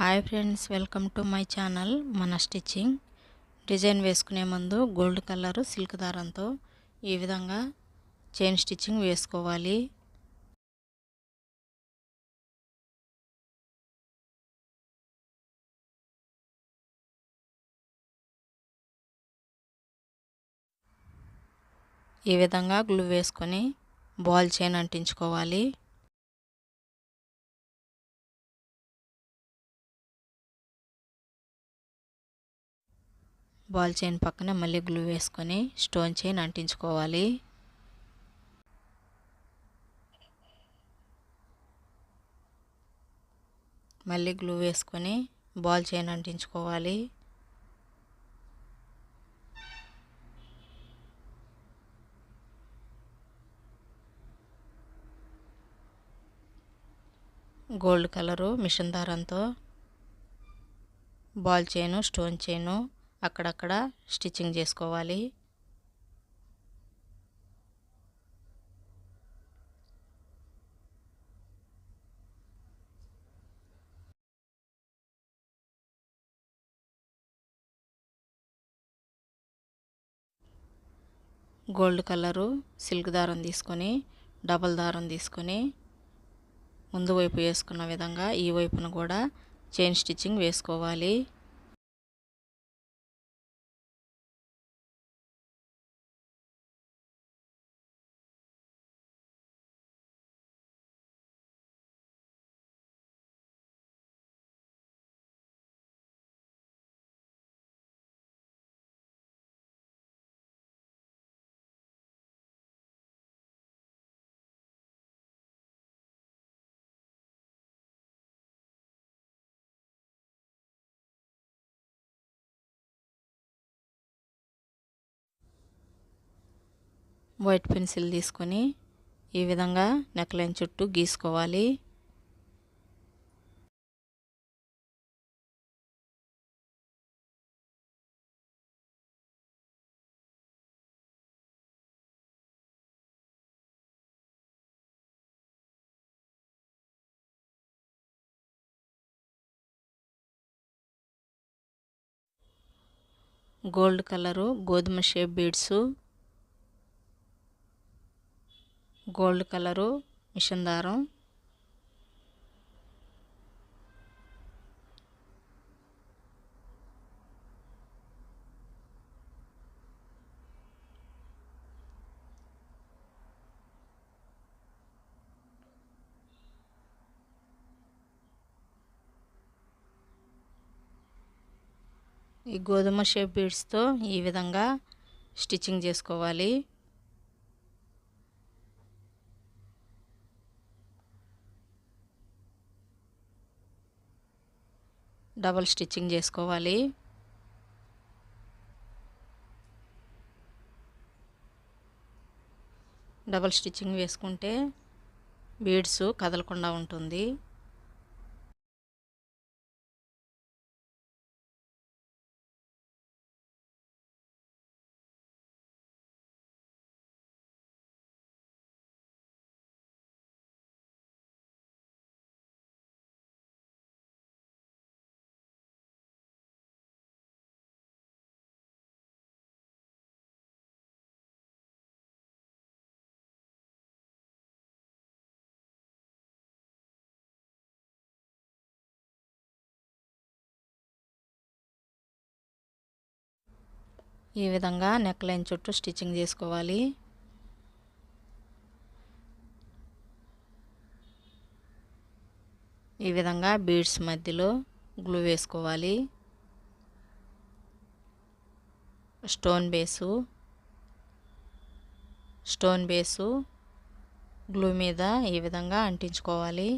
Hi friends welcome to my channel మన stitching design వేసుకునే ముందు గోల్డ్ కలర్ సిల్క్ దారంతో ఈ విధంగా చైన్ స్టిచ్చింగ్ వేసుకోవాలి. ఈ విధంగా గ్లూ వేసుకొని బాల్ చైన్ అంటించుకోవాలి. బాల్ చైన్ పక్కన మళ్ళీ గ్లూ వేసుకొని స్టోన్ చైన్ అంటించుకోవాలి. మళ్ళీ గ్లూ వేసుకొని బాల్ చైన్ అంటించుకోవాలి. గోల్డ్ కలరు మిషన్ దారంతో బాల్ చైను స్టోన్ చైను అక్కడక్కడ స్టిచ్చింగ్ చేసుకోవాలి. గోల్డ్ కలరు సిల్క్ దారం తీసుకొని డబల్ దారం తీసుకొని ముందు వైపు వేసుకున్న విధంగా ఈ వైపున కూడా చైన్ స్టిచ్చింగ్ వేసుకోవాలి. వైట్ పెన్సిల్ తీసుకొని ఈ విధంగా నెక్లైన్ చుట్టూ గీసుకోవాలి. గోల్డ్ కలరు గోధుమ shape beads gold colour machine దారం. ఈ గోధుమ షేప్ బీడ్స్తో ఈ విధంగా స్టిచ్చింగ్ చేసుకోవాలి. డబల్ స్టిచ్చింగ్ చేసుకోవాలి. డబల్ స్టిచ్చింగ్ వేసుకుంటే బీడ్స్ కదలకుండా ఉంటుంది. ఈ విధంగా నెక్ లైన్ చుట్టూ స్టిచ్చింగ్ చేసుకోవాలి. ఈ విధంగా బీడ్స్ మధ్యలో గ్లూ వేసుకోవాలి. Stone base stone base glue మీద ఈ విధంగా అంటించుకోవాలి.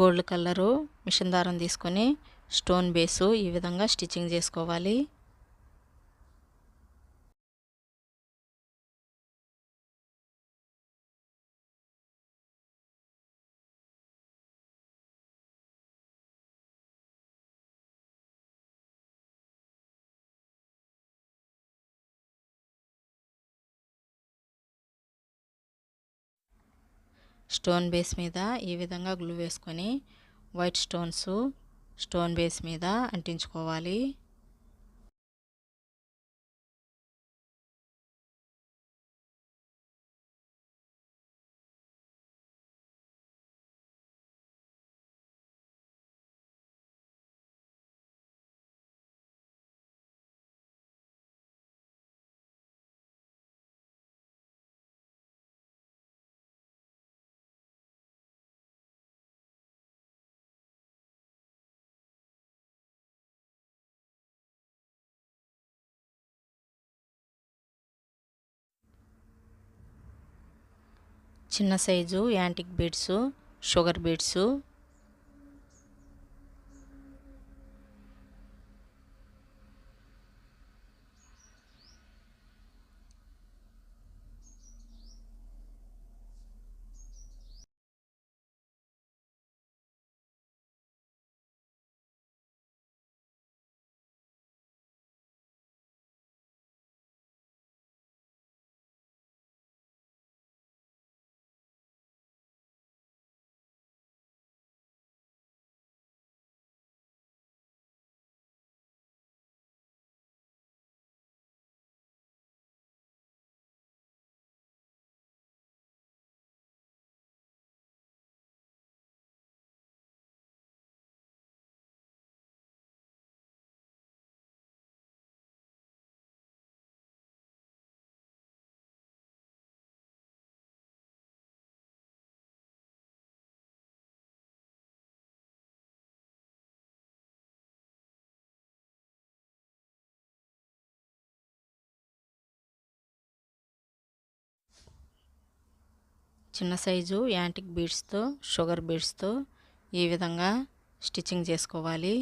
గోల్డ్ కలరు మిషన్ దారం తీసుకొని స్టోన్ బేసు ఈ విధంగా స్టిచ్చింగ్ చేసుకోవాలి. స్టోన్ బేస్ మీద ఈ విధంగా గ్లూ వేసుకొని వైట్ స్టోన్స్ స్టోన్ బేస్ మీద అంటించుకోవాలి. చిన్న size antique beads sugar beads చిన్న సైజు యాంటిక్ బీడ్స్తో షుగర్ బీడ్స్తో ఈ విధంగా స్టిచ్చింగ్ చేసుకోవాలి.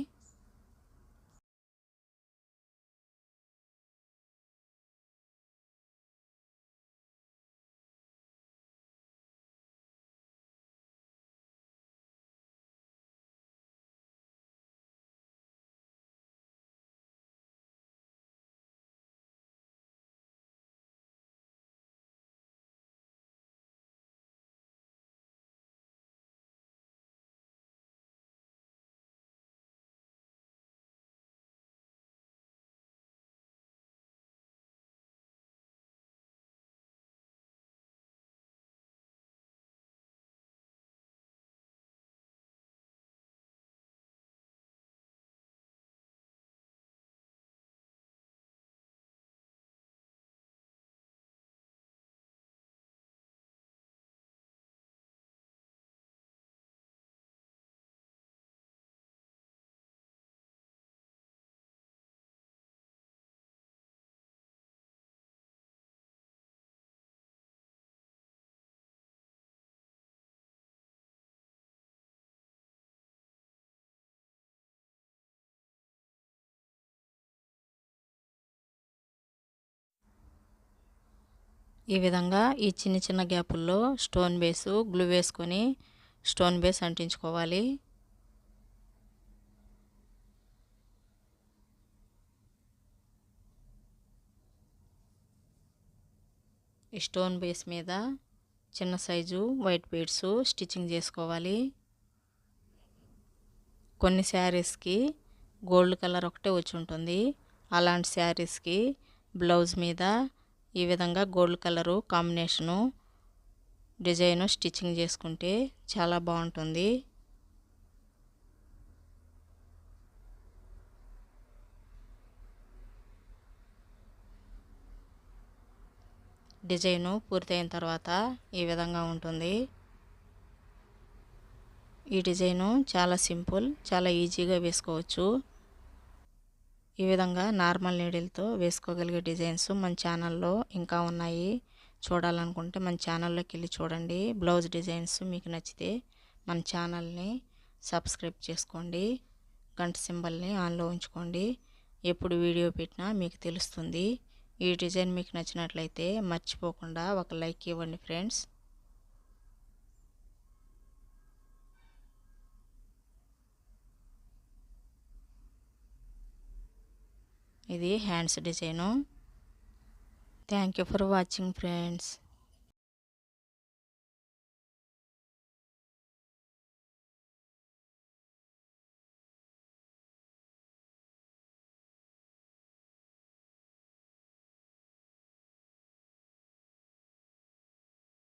ఈ విధంగా ఈ చిన్న చిన్న గ్యాపుల్లో స్టోన్ బేసు గ్లూ వేసుకొని స్టోన్ బేస్ అంటించుకోవాలి. ఈ స్టోన్ బేస్ మీద చిన్న సైజు వైట్ బీడ్స్ స్టిచ్చింగ్ చేసుకోవాలి. కొన్ని శారీస్కి గోల్డ్ కలర్ ఒకటే వచ్చి ఉంటుంది. అలాంటి శారీస్కి బ్లౌజ్ మీద ఈ విధంగా gold colour combination design stitching చేసుకుంటే చాలా బాగుంటుంది. డిజైను పూర్తయిన తర్వాత ఈ విధంగా ఉంటుంది. ఈ డిజైను చాలా సింపుల్ చాలా ఈజీగా వేసుకోవచ్చు. ఈ విధంగా నార్మల్ నీడిల్తో వేసుకోగలిగే డిజైన్స్ మన ఛానల్లో ఇంకా ఉన్నాయి. చూడాలనుకుంటే మన ఛానల్లోకి వెళ్ళి చూడండి. బ్లౌజ్ డిజైన్స్ మీకు నచ్చితే మన ఛానల్ని సబ్స్క్రైబ్ చేసుకోండి. గంట సింబల్ని ఆన్లో ఉంచుకోండి. ఎప్పుడు వీడియో పెట్టినా మీకు తెలుస్తుంది. ఈ డిజైన్ మీకు నచ్చినట్లయితే మర్చిపోకుండా ఒక లైక్ ఇవ్వండి ఫ్రెండ్స్. ఇది hands design. Thank you for watching friends